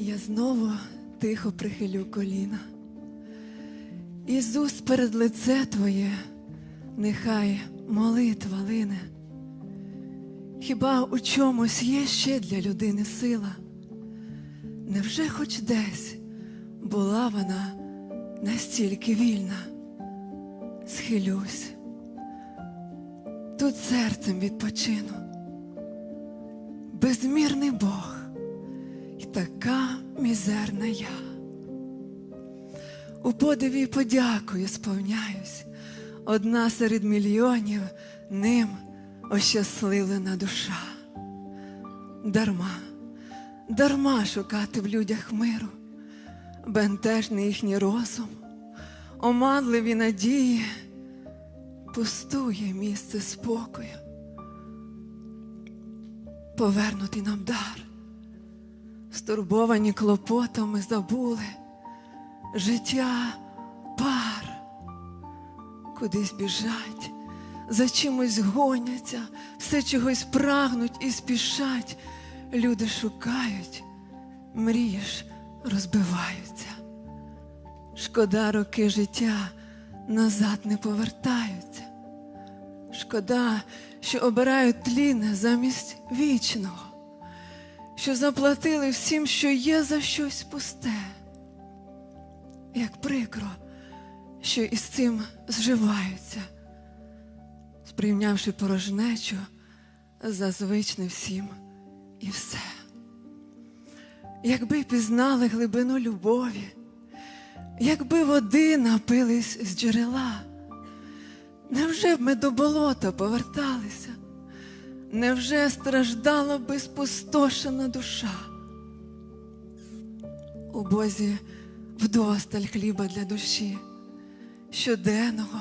Я знову тихо прихилю коліна. Ісус перед лице Твоє, нехай молитва лине. Хіба у чомусь є ще для людини сила? Невже хоч десь була вона настільки вільна? Схилюсь, тут серцем відпочину. Безмірний Бог така мізерна я. У подиві подякою сповняюсь, одна серед мільйонів ним ощасливлена душа. Дарма, дарма шукати в людях миру, бентежний їхній розум, оманливі надії, пустує місце спокою. Повернутий нам дар, стурбовані клопотами забули життя пар, кудись біжать, за чимось гоняться, все чогось прагнуть і спішать. Люди шукають, мрії розбиваються. Шкода роки життя назад не повертаються. Шкода, що обирають тлінне замість вічного, що заплатили всім, що є за щось пусте. Як прикро, що із цим зживаються, сприйнявши порожнечу за звичне всім і все. Якби пізнали глибину любові, якби води напились з джерела, невже б ми до болота поверталися? Невже страждала би спустошена душа? У Бозі вдосталь хліба для душі, щоденного,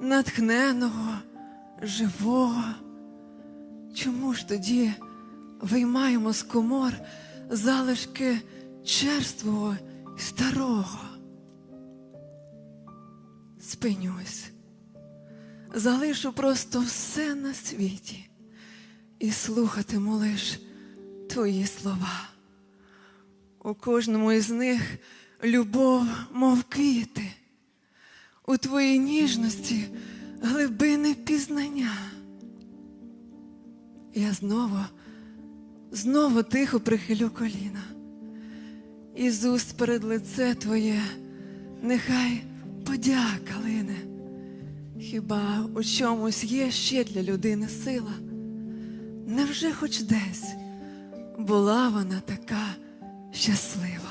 натхненого, живого. Чому ж тоді виймаємо з комор залишки черствого і старого? Спинюсь, залишу просто все на світі і слухатиму лиш твої слова. У кожному із них любов, мов квіти, у твоїй ніжності глибини пізнання. Я знову, знову тихо прихилю коліна. І з уст перед лице твоє, нехай подяка лине. Хіба у чомусь є ще для людини сила? Невже хоч десь була вона така щаслива?